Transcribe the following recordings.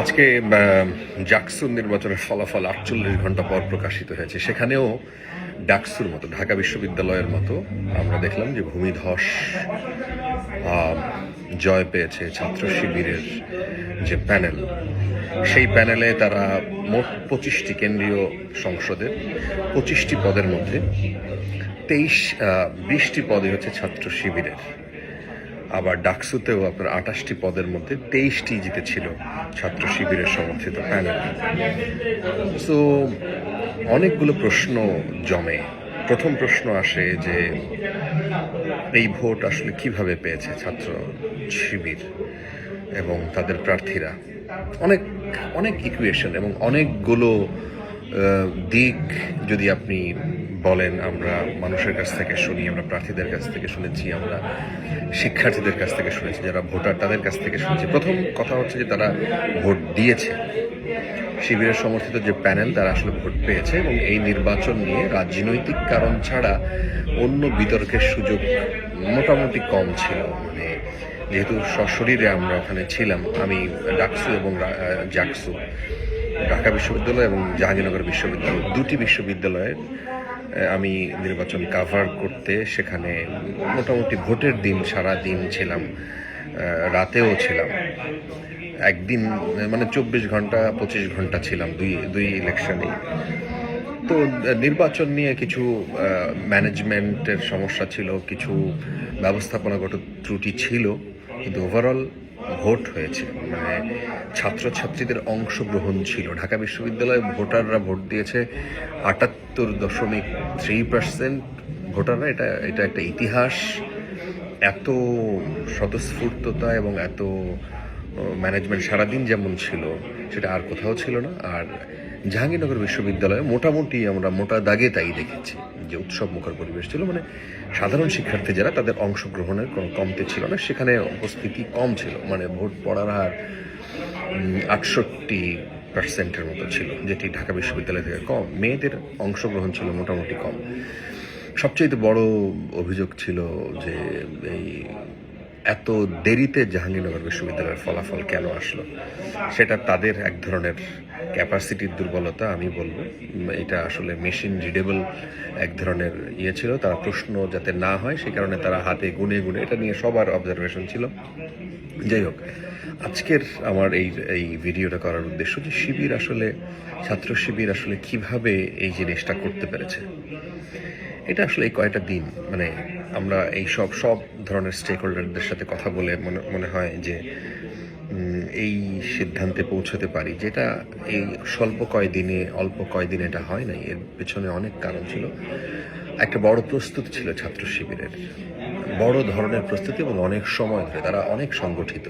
আজকে জাকসুর নির্বাচনের ফলাফল আটচল্লিশ ঘণ্টা পর প্রকাশিত হয়েছে। সেখানেও ডাকসুর মতো, ঢাকা বিশ্ববিদ্যালয়ের মতো আমরা দেখলাম যে ভূমিধস জয় পেয়েছে ছাত্র শিবিরের যে প্যানেল। সেই প্যানেলে তারা মোট পঁচিশটি কেন্দ্রীয় সংসদের পঁচিশটি পদের মধ্যে তেইশ বিশটি পদে হচ্ছে ছাত্র শিবিরের। আবার ডাকসুতেও আপনার আঠাশটি পদের মধ্যে তেইশটি জিতেছিল ছাত্র শিবিরের সমর্থিত প্যানেল সো অনেকগুলো প্রশ্ন জমে। প্রথম প্রশ্ন আসে যে, এই ভোট আসলে কীভাবে পেয়েছে ছাত্র শিবির এবং তাদের প্রার্থীরা? অনেক অনেক ইকুয়েশন এবং অনেকগুলো দিক যদি আপনি বলেন, আমরা মানুষের কাছ থেকে শুনি, আমরা প্রার্থীদের কাছ থেকে শুনেছি, আমরা শিক্ষার্থীদের কাছ থেকে শুনেছি, যারা ভোটার তাদের কাছ থেকে শুনেছি। প্রথম কথা হচ্ছে যে তারা ভোট দিয়েছে। শিবিরের সমর্থিত যে প্যানেল, তারা আসলে ভোট পেয়েছে এবং এই নির্বাচন নিয়ে রাজনৈতিক কারণ ছাড়া অন্য বিতর্কের সুযোগ মোটামুটি কম ছিল। মানে যেহেতু সশরীরে আমরা ওখানে ছিলাম, আমি ডাকসু এবং জাকসু, ঢাকা বিশ্ববিদ্যালয় এবং জাহাঙ্গীরনগর বিশ্ববিদ্যালয়, দুটি বিশ্ববিদ্যালয়ের আমি নির্বাচন কাভার করতে সেখানে মোটামুটি ভোটের দিন সারা দিন ছিলাম রাতেও ছিলাম। একদিন মানে চব্বিশ ঘণ্টা, পঁচিশ ঘণ্টা ছিলাম দুই দুই ইলেকশনেই তো নির্বাচন নিয়ে কিছু ম্যানেজমেন্টের সমস্যা ছিল, কিছু ব্যবস্থাপনাগত ত্রুটি ছিল, কিন্তু ওভারঅল ভোট হয়েছে মানে ছাত্রছাত্রীদের অংশগ্রহণ ছিল। ঢাকা বিশ্ববিদ্যালয়ে ভোটাররা ভোট দিয়েছে আটাত্তর দশমিক থ্রি পার্সেন্ট। ভোটাররা, এটা এটা একটা ইতিহাস। এত স্বতঃস্ফূর্ততা এবং এত ম্যানেজমেন্ট সারাদিন যেমন ছিল, সেটা আর কোথাও ছিল না। আর জাহাঙ্গীরনগর বিশ্ববিদ্যালয়ে মোটামুটি আমরা মোটা দাগে তাই দেখেছি যে উৎসব মুখর পরিবেশ ছিল মানে সাধারণ শিক্ষার্থী যারা তাদের অংশগ্রহণের কোনো কমতে ছিল না, সেখানে উপস্থিতি কম ছিল মানে ভোট পড়ার হার আটষট্টি পার্সেন্টের মতো ছিল, যেটি ঢাকা বিশ্ববিদ্যালয় থেকে কম। মেয়েদের অংশগ্রহণ ছিল মোটামুটি কম। সবচেয়ে বড় অভিযোগ ছিল যে এই এত দেরিতে জাহাঙ্গীরনগর বিশ্ববিদ্যালয়ের ফলাফল কেন আসলো? সেটা তাদের এক ধরনের ক্যাপাসিটির দুর্বলতা, আমি বলব। এটা আসলে মেশিন রিডেবল এক ধরনের ইয়ে ছিল। তারা প্রশ্ন যাতে না হয় সেই কারণে তারা হাতে গুনে গুনে, এটা নিয়ে সবার অবজারভেশন ছিল। যাই হোক, আজকের আমার এই এই ভিডিওটা করার উদ্দেশ্য যে শিবির আসলে, ছাত্র শিবির আসলে কীভাবে এই জিনিসটা করতে পেরেছে। এটা আসলে এই কয়টা দিন মানে আমরা এই সব সব ধরনের স্টেক হোল্ডারদের সাথে কথা বলে মনে মনে হয় যে এই সিদ্ধান্তে পৌঁছতে পারি। যেটা এই স্বল্প কয়দিনে, অল্প কয়দিনে এটা হয় নাই, এর পেছনে অনেক কারণ ছিল। একটা বড় প্রস্তুতি ছিল ছাত্র শিবিরের। বড় ধরনের প্রস্তুতি এবং অনেক সময় ধরে তারা অনেক সংগঠিত।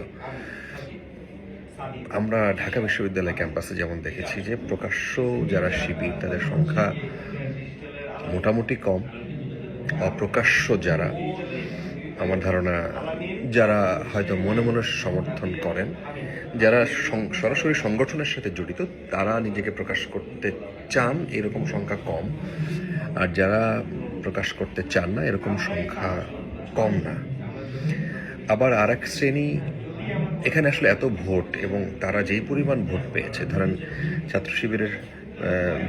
আমরা ঢাকা বিশ্ববিদ্যালয় ক্যাম্পাসে যেমন দেখেছি যে প্রকাশ্য যারা শিবির, তাদের সংখ্যা মোটামুটি কম, অপ্রকাশ্য যারা, আমার ধারণা যারা হয়তো মনে মনে সমর্থন করেন, যারা সরাসরি সংগঠনের সাথে জড়িত, তারা নিজেকে প্রকাশ করতে চান এরকম সংখ্যা কম, আর যারা প্রকাশ করতে চান না এরকম সংখ্যা কম না। আবার আর এক শ্রেণি, এখানে আসলে এত ভোট এবং তারা যেই পরিমাণ ভোট পেয়েছে, ধরেন ছাত্র শিবিরের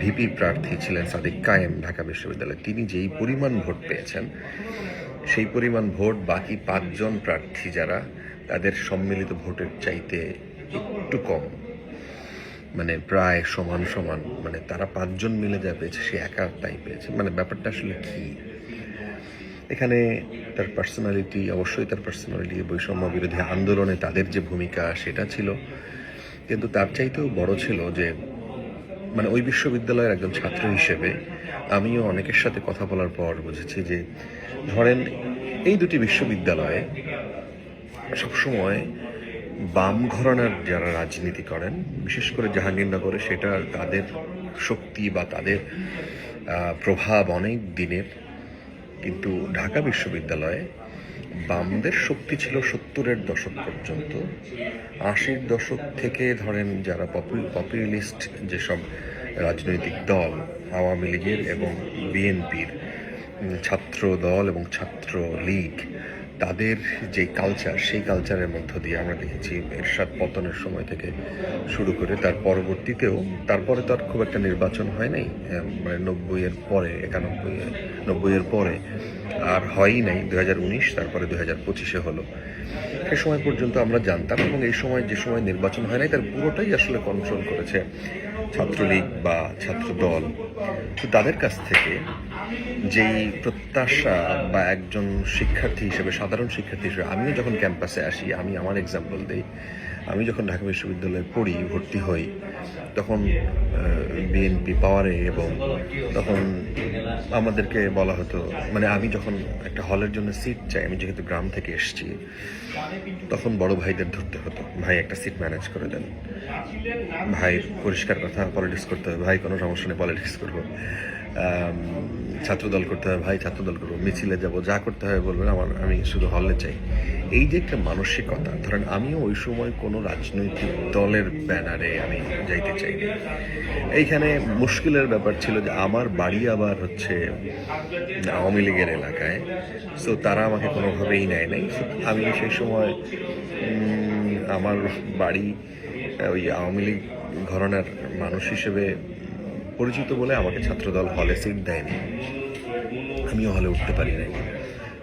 ভিপি প্রার্থী ছিলেন সাদিক কায়েম ঢাকা বিশ্ববিদ্যালয়ে। তিনি যেই পরিমাণ ভোট পেয়েছেন, সেই পরিমাণ ভোট বাকি পাঁচজন প্রার্থী যারা, তাদের সম্মিলিত ভোটের চাইতে একটু কম। মানে প্রায় সমান সমান মানে তারা পাঁচজন মিলে যা পেয়েছে, সে একা তাই পেয়েছে। মানে ব্যাপারটা আসলে কি? এখানে তার পার্সোনালিটি অবশ্যই তার পার্সোনালিটি বৈষম্য বিরোধী আন্দোলনে তাদের যে ভূমিকা, সেটা ছিল। কিন্তু তার চাইতেও বড় ছিল যে মানে ওই বিশ্ববিদ্যালয়ের একজন ছাত্র হিসেবে আমিও অনেকের সাথে কথা বলার পর বুঝেছি যে, ধরেন এই দুটি বিশ্ববিদ্যালয়ে সবসময় বাম ঘরানার যারা রাজনীতি করেন, বিশেষ করে জাহাঙ্গীরনগরে, সেটা তাদের শক্তি বা তাদের প্রভাব অনেক দিনের। কিন্তু ঢাকা বিশ্ববিদ্যালয়ে বামদের শক্তি ছিল সত্তরের দশক পর্যন্ত। আশির দশক থেকে ধরেন যারা পপুলিস্ট যেসব রাজনৈতিক দল, আওয়ামী লীগের এবং বিএনপির ছাত্র দল এবং ছাত্র লীগ তাদের যে কালচার সেই কালচারের মধ্য দিয়ে আমরা দেখেছি এরশাদ পতনের সময় থেকে শুরু করে তার পরবর্তীতেও, তারপরে তো আর খুব একটা নির্বাচন হয় নাই মানে নব্বইয়ের পরে একানব্বই নব্বইয়ের পরে আর হয়ই নাই দু হাজার উনিশ, তারপরে দু হাজার পঁচিশে হলো। সে সময় পর্যন্ত আমরা জানতাম এবং এই সময় যে সময় নির্বাচন হয় নাই, তার পুরোটাই আসলে কন্ট্রোল করেছে ছাত্রলীগ বা ছাত্র দল তো তাদের কাছ থেকে যেই প্রত্যাশা বা একজন শিক্ষার্থী হিসেবে, সাধারণ শিক্ষার্থী হিসেবে, আমিও যখন ক্যাম্পাসে আসি, আমি আমার এক্সাম্পল দিই। আমি যখন ঢাকা বিশ্ববিদ্যালয়ে পড়ি, ভর্তি হই, তখন বিএনপি পাওয়ারে এবং তখন আমাদেরকে বলা হতো মানে আমি যখন একটা হলের জন্য সিট চাই, আমি যেহেতু গ্রাম থেকে এসেছি, তখন বড় ভাইদের ধরতে হতো, ভাই, একটা সিট ম্যানেজ করে দেন। ভাই, পরিষ্কার কথা পলিটিক্স করতে হবে। ভাই, কোনো সমস্যা নেই পলিটিক্স করব। ছাত্রদল করতে হবে, ভাই ছাত্রদল করব, মিছিলে যাব, যা করতে হবে বলবেন, আমার, আমি শুধু হলে চাই। এই যে একটা মানসিকতা, ধরেন আমিও ওই সময় কোনো রাজনৈতিক দলের ব্যানারে আমি যাইতে চাইনি। এইখানে মুশকিলের ব্যাপার ছিল যে আমার বাড়ি আবার হচ্ছে আওয়ামী লীগের এলাকায় সো তারা আমাকে কোনোভাবেই নেয় নাই। আমি সেই সময় আমার বাড়ি, ওই আওয়ামী লীগ ঘরানার মানুষ হিসেবে পরিচিত বলে আমাকে ছাত্রদল হলে সিট দেয়নি। আমিও হলে উঠতে পারি নাই।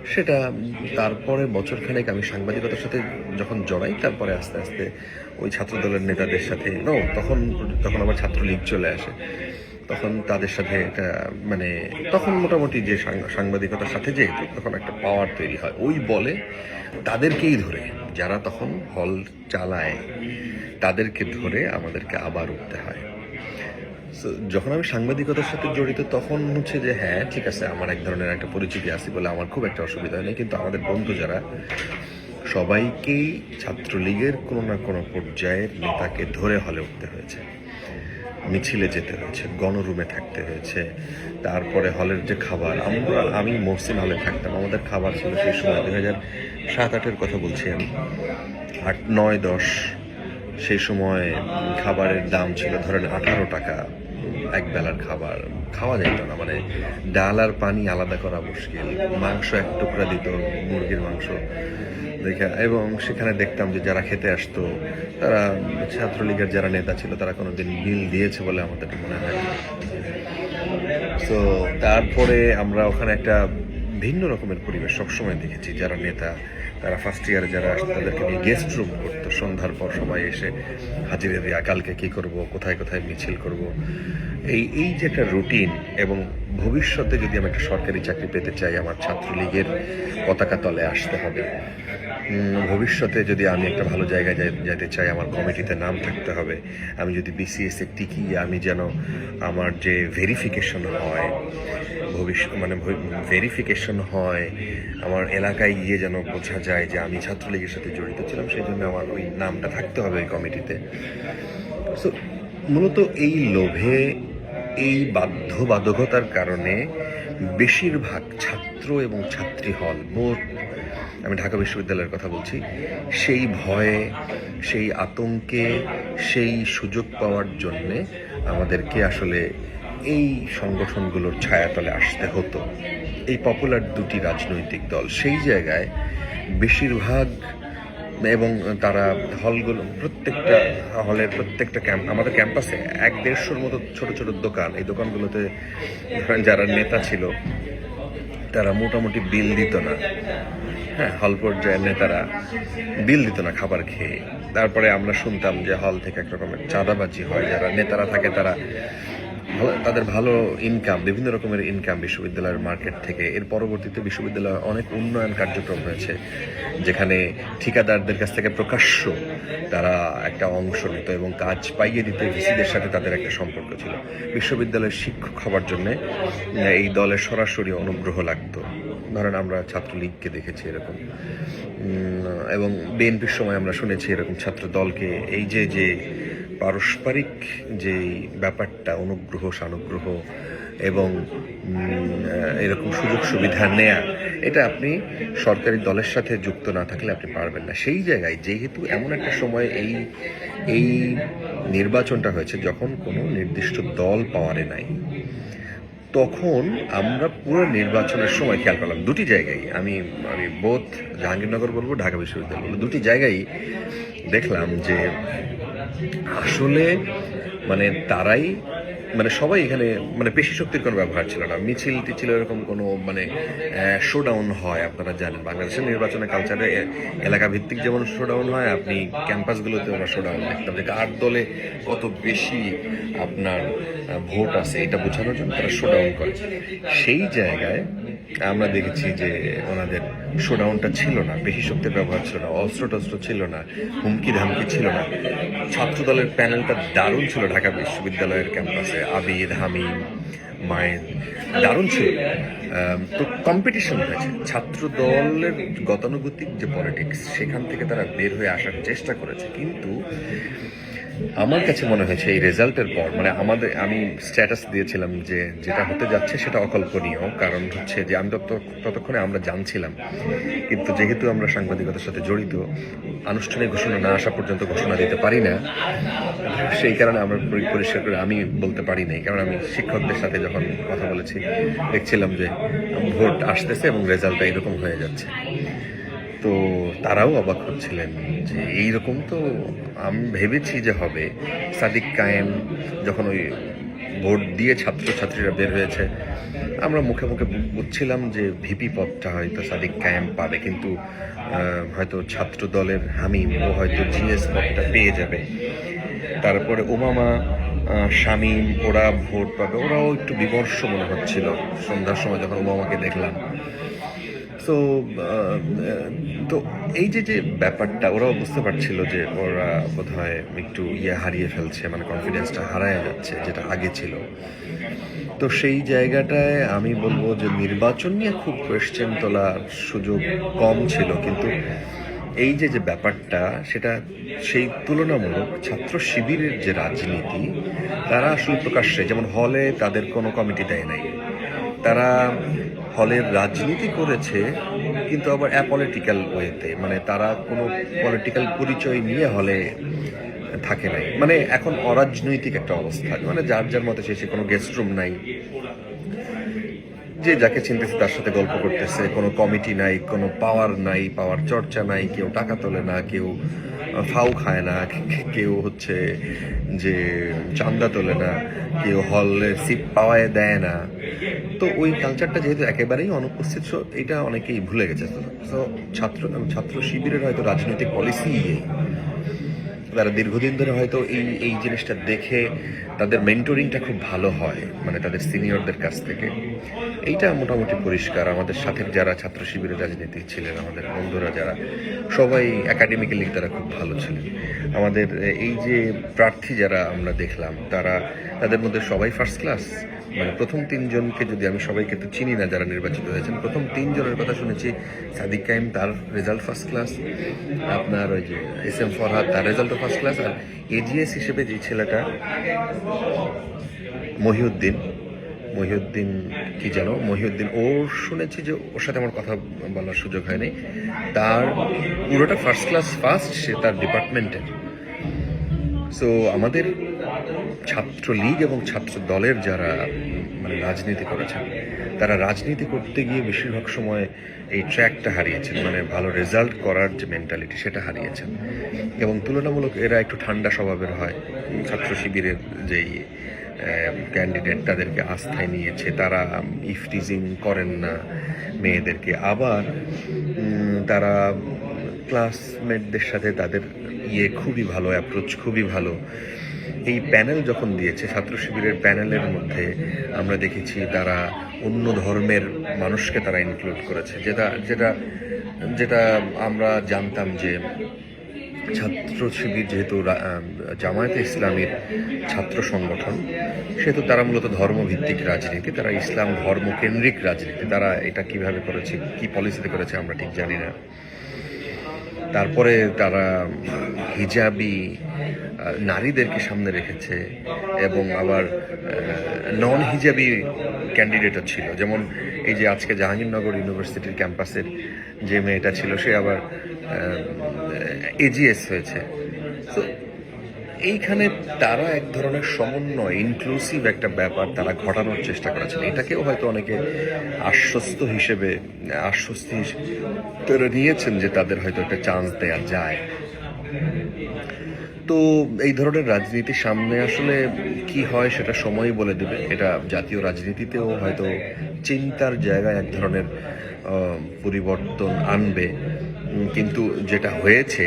সেটা তারপরে বছরখানেক আমি সাংবাদিকতার সাথে যখন জড়াই, তারপরে আস্তে আস্তে ওই ছাত্রদলের নেতাদের সাথে নো তখন তখন আমার ছাত্রলীগ চলে আসে। তখন তাদের সাথে একটা মানে তখন মোটামুটি যে সাংবাদিকতার সাথে যেহেতু তখন একটা পাওয়ার তৈরি হয়। ওই বলে তাদেরকেই ধরে, যারা তখন হল চালায়, তাদেরকে ধরে আমাদেরকে আবার উঠতে হয়। যখন আমি সাংবাদিকতার সাথে জড়িত, তখন হচ্ছে যে হ্যাঁ ঠিক আছে, আমার এক ধরনের একটা পরিচিতি আছে বলে আমার খুব একটা অসুবিধা হয় না কিন্তু আমাদের বন্ধু যারা, সবাইকেই ছাত্রলীগের কোনো না কোনো পর্যায়ের নেতাকে ধরে হলে উঠতে হয়েছে। মিছিলে যেতে হয়েছে, গণরুমে থাকতে হয়েছে, তারপরে হলের যে খাবার, আমরা, আমি মহসিন হলে থাকতাম। আমাদের খাবার ছিল সেই সময় দুই হাজার সাত, আটের কথা বলছি আমি। আট, নয়, দশ, সেই সময় খাবারের দাম ছিল ধরেন আঠারো টাকা। এক বেলার খাবার খাওয়া যেত না। মানে ডাল আর পানি আলাদা করা মুশকিল। মাংস এক টুকরা দিত, মুরগির মাংস দেখে। এবং সেখানে দেখতাম যে যারা খেতে আসতো, তারা ছাত্রলীগের যারা নেতা ছিল, তারা কোনো দিন বিল দিয়েছে বলে আমাদের মনে হয়। তো তারপরে আমরা ওখানে একটা ভিন্ন রকমের পরিবেশ সবসময় দেখেছি, যারা নেতা তারা ফার্স্ট ইয়ারে যারা আসতো তাদেরকে নিয়ে গেস্ট রুম করতো। সন্ধ্যার পর সবাই এসে হাজিরে দেওয়া কালকে কী করব? কোথায় কোথায় মিছিল করব? এই এই যে একটা রুটিন এবং ভবিষ্যতে যদি আমি একটা সরকারি চাকরি পেতে চাই, আমার ছাত্রলীগের পতাকা তলে আসতে হবে। ভবিষ্যতে যদি আমি একটা ভালো জায়গায় যেতে চাই, আমার কমিটিতে নাম থাকতে হবে। আমি যদি বিসিএস এ টিকি, আমি যেন আমার যে ভেরিফিকেশন হয় ভবিষ্যৎ মানে ভেরিফিকেশন হয়, আমার এলাকায় গিয়ে যেন বোঝা যায় যে আমি ছাত্রলীগের সাথে জড়িত ছিলাম, সেই জন্য আমার ওই নামটা থাকতে হবে ওই কমিটিতে। সো মূলত এই লোভে এই বাধ্যবাধকতার কারণে বেশিরভাগ ছাত্র এবং ছাত্রী হল বোধ আমি ঢাকা বিশ্ববিদ্যালয়ের কথা বলছি, সেই ভয়ে, সেই আতঙ্কে, সেই সুযোগ পাওয়ার জন্যে আমাদেরকে আসলে এই সংগঠনগুলোর ছায়াতলে আসতে হতো। এই পপুলার দুটি রাজনৈতিক দল সেই জায়গায় বেশিরভাগ এবং তারা হলগুলো, প্রত্যেকটা হলের প্রত্যেকটা ক্যাম্প, আমাদের ক্যাম্পাসে এক দেড়শোর মতো ছোট ছোট দোকান। এই দোকানগুলোতে যারা নেতা ছিল, তারা মোটামুটি বিল দিত না। হ্যাঁ হল পর্যায়ের নেতারা বিল দিত না খাবার খেয়ে। তারপরে আমরা শুনতাম যে হল থেকে এক রকমের চাঁদাবাজি হয়, যারা নেতারা থাকে তারা তাদের ভালো ইনকাম বিভিন্ন রকমের ইনকাম বিশ্ববিদ্যালয়ের মার্কেট থেকে। এর পরবর্তীতে বিশ্ববিদ্যালয়ে অনেক উন্নয়ন কার্যক্রম হয়েছে যেখানে ঠিকাদারদের কাছ থেকে প্রকাশ্য তারা একটা অংশ নিত এবং কাজ পাইয়ে দিতে ভিসিদের সাথে তাদের একটা সম্পর্ক ছিল। বিশ্ববিদ্যালয়ের শিক্ষক হবার জন্যে এই দলের সরাসরি অনুগ্রহ লাগতো। ধরেন আমরা ছাত্রলীগকে দেখেছি এরকম। এবং বিএনপির সময় আমরা শুনেছি এরকম ছাত্র দলকে এই যে যে পারস্পরিক যে ব্যাপারটা, অনুগ্রহ, সানুগ্রহ এবং এরকম সুযোগ সুবিধা নেয়া, এটা আপনি সরকারি দলের সাথে যুক্ত না থাকলে আপনি পারবেন না। সেই জায়গায় যেহেতু এমন একটা সময় এই এই নির্বাচনটা হয়েছে, যখন কোনো নির্দিষ্ট দল পাওয়ারে নাই, তখন আমরা পুরো নির্বাচনের সময় খেয়াল করলাম, দুটি জায়গায়, আমি আমি বোধ জাহাঙ্গীরনগর বলব, ঢাকা বিশ্ববিদ্যালয় বলব, দুটি জায়গায় দেখলাম যে আসলে মানে তারাই মানে সবাই এখানে মানে পেশি শক্তির কোনো ব্যবহার ছিল না। মিছিল টিছিল এরকম কোনো মানে শোডাউন হয়, আপনারা জানেন। বাংলাদেশের নির্বাচনের কালচারে এলাকা ভিত্তিক যেমন শোডাউন হয়, আপনি ক্যাম্পাসগুলোতে আমরা শোডাউন দেখতাম যে কার দলে কত বেশি আপনার ভোট আছে, এটা বোঝানোর জন্য তারা শোডাউন করে। সেই জায়গায় আমরা দেখেছি যে ওনাদের শোডাউনটা ছিল না বেশি শক্তির ব্যবহার ছিল না, অস্ত্র টস্ত্র ছিল না, হুমকি ধামকি ছিল না। ছাত্র দলের প্যানেলটা দারুণ ছিল ঢাকা বিশ্ববিদ্যালয়ের ক্যাম্পাসে, আবিদ, হামিম, মায়ের, দারুণ ছিল। তো কম্পিটিশন হয়েছে। ছাত্র দলের গতানুগতিক যে পলিটিক্স সেখান থেকে তারা বের হয়ে আসার চেষ্টা করেছে। কিন্তু আমার কাছে মনে হয়েছে এই রেজাল্টের পর মানে আমাদের, আমি স্ট্যাটাস দিয়েছিলাম যে যেটা হতে যাচ্ছে সেটা অকল্পনীয়, কারণ হচ্ছে যে আমি তত, ততক্ষণে আমরা জানছিলাম। কিন্তু যেহেতু আমরা সাংবাদিকতার সাথে জড়িত, আনুষ্ঠানিক ঘোষণা না আসা পর্যন্ত ঘোষণা দিতে পারি না, সেই কারণে আমরা পরিষ্কার করে আমি বলতে পারি নাই। কারণ আমি শিক্ষকদের সাথে যখন কথা বলেছি, দেখছিলাম যে ভোট আসতেছে এবং রেজাল্টটা এরকম হয়ে যাচ্ছে। তো তারাও অবাক হচ্ছিলেন যে এইরকম তো আমি ভেবেছি যে হবে। সাদিক কায়েম যখন ওই ভোট দিয়ে ছাত্রছাত্রীরা বের হয়েছে, আমরা মুখে মুখে বুঝছিলাম যে ভিপি পদটা হয়তো সাদিক কায়েম পাবে, কিন্তু হয়তো ছাত্র দলের হামিম, ও হয়তো জিএস পদটা পেয়ে যাবে। তারপরে ওমামা শামীম, ওরা ভোট পাবে। ওরাও একটু বিমর্ষ মনে হচ্ছিল। সন্ধ্যার সময় যখন ওমামাকে দেখলাম তো তো এই যে যে ব্যাপারটা, ওরাও বুঝতে পারছিল যে ওরা বোধ হয় একটু ইয়ে হারিয়ে ফেলছে মানে কনফিডেন্সটা হারায় যাচ্ছে, যেটা আগে ছিল। তো সেই জায়গাটায় আমি বলব যে নির্বাচন নিয়ে খুব কোয়েশ্চেন তোলার সুযোগ কম ছিল, কিন্তু এই যে যে ব্যাপারটা, সেটা সেই তুলনামূলক ছাত্র শিবিরের যে রাজনীতি, তারা আসলে প্রকাশ্যে, যেমন হলে তাদের কোনো কমিটি দেয় নাই। তারা হলের রাজনীতি করেছে, কিন্তু আবার অ্যাপলিটিক্যাল ওয়েতে মানে তারা কোনো পলিটিক্যাল পরিচয় নিয়ে হলে থাকে নাই। মানে এখন অরাজনৈতিক একটা অবস্থা মানে যার যার মতে সে কোনো গেস্ট রুম নাই। যে যাকে চিনতেছে তার সাথে গল্প করতেছে, কোনো কমিটি নাই, কোনো পাওয়ার নাই পাওয়ার চর্চা নাই, কেউ টাকা তোলে না, কেউ ফাউ খায় না কেউ হচ্ছে যে চান্দা তোলে না, কেউ হলের সিট পাওয়ায় দেয় না। তো ওই কালচারটা যেহেতু একেবারেই অনুপস্থিত এটা অনেকেই ভুলে গেছে। তো ছাত্র ছাত্র শিবিরের হয়তো রাজনৈতিক পলিসি তারা দীর্ঘদিন ধরে হয়তো এই এই জিনিসটা দেখে তাদের মেন্টরিংটা খুব ভালো হয় মানে তাদের সিনিয়রদের কাছ থেকে। এইটা মোটামুটি পরিষ্কার। আমাদের সাথে যারা ছাত্র শিবিরের রাজনীতি ছিলেন, আমাদের বন্ধুরা যারা, সবাই একাডেমিক্যালি তারা খুব ভালো ছিলেন। আমাদের এই যে প্রার্থী যারা আমরা দেখলাম, তারা, তাদের মধ্যে সবাই ফার্স্ট ক্লাস মানে প্রথম তিনজনকে যদি আমি সবাইকে তো চিনি না যারা নির্বাচিত হয়েছেন, প্রথম তিনজনের কথা শুনেছি, সাদিক কাইম তার রেজাল্ট ফার্স্ট ক্লাস আপনার ওই যে এস এম ফরহাদ তার রেজাল্টও ফার্স্ট ক্লাস আর এজিএস হিসেবে যে ছেলেটা, মহিউদ্দিন মহিউদ্দিন কি জানো মহিউদ্দিন ওর শুনেছি যে ওর সাথে আমার কথা বলার সুযোগ হয়নি, তার পুরোটা ফার্স্ট ক্লাস ফার্স্ট সে তার ডিপার্টমেন্টের সো আমাদের ছাত্র লীগ এবং ছাত্র দলের যারা মানে রাজনীতি করেছেন, তারা রাজনীতি করতে গিয়ে বেশিরভাগ সময় এই ট্র্যাকটা হারিয়েছেন মানে ভালো রেজাল্ট করার যে মেন্টালিটি সেটা হারিয়েছেন। এবং তুলনামূলক এরা একটু ঠান্ডা স্বভাবের হয়। ছাত্র শিবিরের যেই ক্যান্ডিডেট তাদেরকে আস্থায় নিয়েছে, তারা ইফটিজিং করেন না মেয়েদেরকে। আবার তারা ক্লাসমেটদের সাথে তাদের ইয়ে খুবই ভালো অ্যাপ্রোচ খুবই ভালো। এই প্যানেল যখন দিয়েছে, ছাত্র শিবিরের প্যানেলের মধ্যে আমরা দেখেছি তারা অন্য ধর্মের মানুষকে তারা ইনক্লুড করেছে। যেটা যেটা যেটা আমরা জানতাম যে ছাত্র শিবির যেহেতু জামায়াতে ইসলামের ছাত্র সংগঠন, সেহেতু তারা মূলত ধর্মভিত্তিক রাজনীতি, তারা ইসলাম ধর্মকেন্দ্রিক রাজনীতি। তারা এটা কীভাবে করেছে, কি পলিসিতে করেছে আমরা ঠিক জানি না। তারপরে তারা হিজাবি নারীদেরকে সামনে রেখেছে এবং আবার নন হিজাবি ক্যান্ডিডেটও ছিল। যেমন এই যে আজকে জাহাঙ্গীরনগর ইউনিভার্সিটির ক্যাম্পাসের যে মেয়েটা ছিল, সে আবার এজিএস হয়েছে। তো এইখানে তারা এক ধরনের সমন্বয় ইনক্লুসিভ একটা ব্যাপার তারা ঘটানোর চেষ্টা করেছেন। এটাকেও হয়তো অনেকে আশ্বস্ত হিসেবে, আশ্বস্তি তারা নিয়েছেন যে তাদের হয়তো একটা চান্স দেওয়া যায়। তো এই ধরনের রাজনীতি সামনে আসলে কি হয় সেটা সময় বলে দেবে। এটা জাতীয় রাজনীতিতেও হয়তো চিন্তার জায়গায় এক ধরনের পরিবর্তন আনবে। কিন্তু যেটা হয়েছে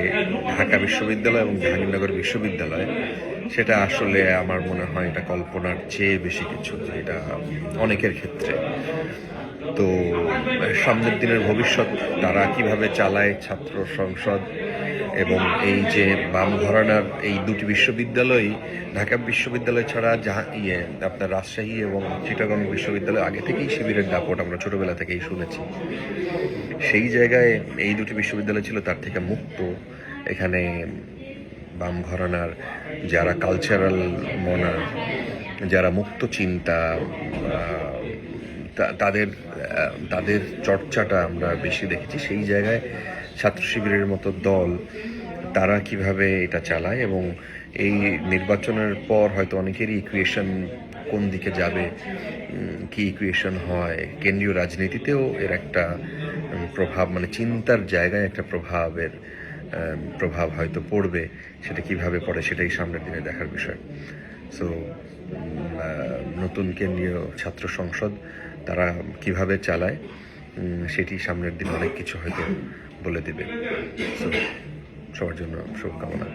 ঢাকা বিশ্ববিদ্যালয় এবং জাহাঙ্গীরনগর বিশ্ববিদ্যালয়, সেটা আসলে আমার মনে হয় এটা কল্পনার চেয়ে বেশি কিছু এটা অনেকের ক্ষেত্রে। তো, সামনের দিনের ভবিষ্যৎ তারা কীভাবে চালায় ছাত্র সংসদ এবং এই যে বাম ঘরানার এই দুটি বিশ্ববিদ্যালয় ঢাকা বিশ্ববিদ্যালয় ছাড়া যাহা ইয়ে আপনার রাজশাহী এবং চিটাগং বিশ্ববিদ্যালয় আগে থেকেই শিবিরের দাপট আমরা ছোটবেলা থেকেই শুনেছি। সেই জায়গায় এই দুটি বিশ্ববিদ্যালয় ছিল তার থেকে মুক্ত। এখানে বাম ঘরানার যারা কালচারাল মনার যারা মুক্ত চিন্তা তাদের তাদের চর্চাটা আমরা বেশি দেখেছি। সেই জায়গায় ছাত্র শিবিরের মতো দল, তারা কীভাবে এটা চালায় এবং এই নির্বাচনের পর হয়তো অনেকেরই ইকুয়েশন কোন দিকে যাবে কি ইকুয়েশন হয়, কেন্দ্রীয় রাজনীতিতেও এর একটা প্রভাব মানে চিন্তার জায়গায় একটা প্রভাবের প্রভাব হয়তো পড়বে, সেটা কীভাবে পড়ে সেটাই সামনের দিনে দেখার বিষয়। সো নতুন কেন্দ্রীয় ছাত্র সংসদ, তারা কীভাবে চালায় সেটি সামনের দিন অনেক কিছু হয়তো বলে দেবে। সবার জন্য শুভকামনা।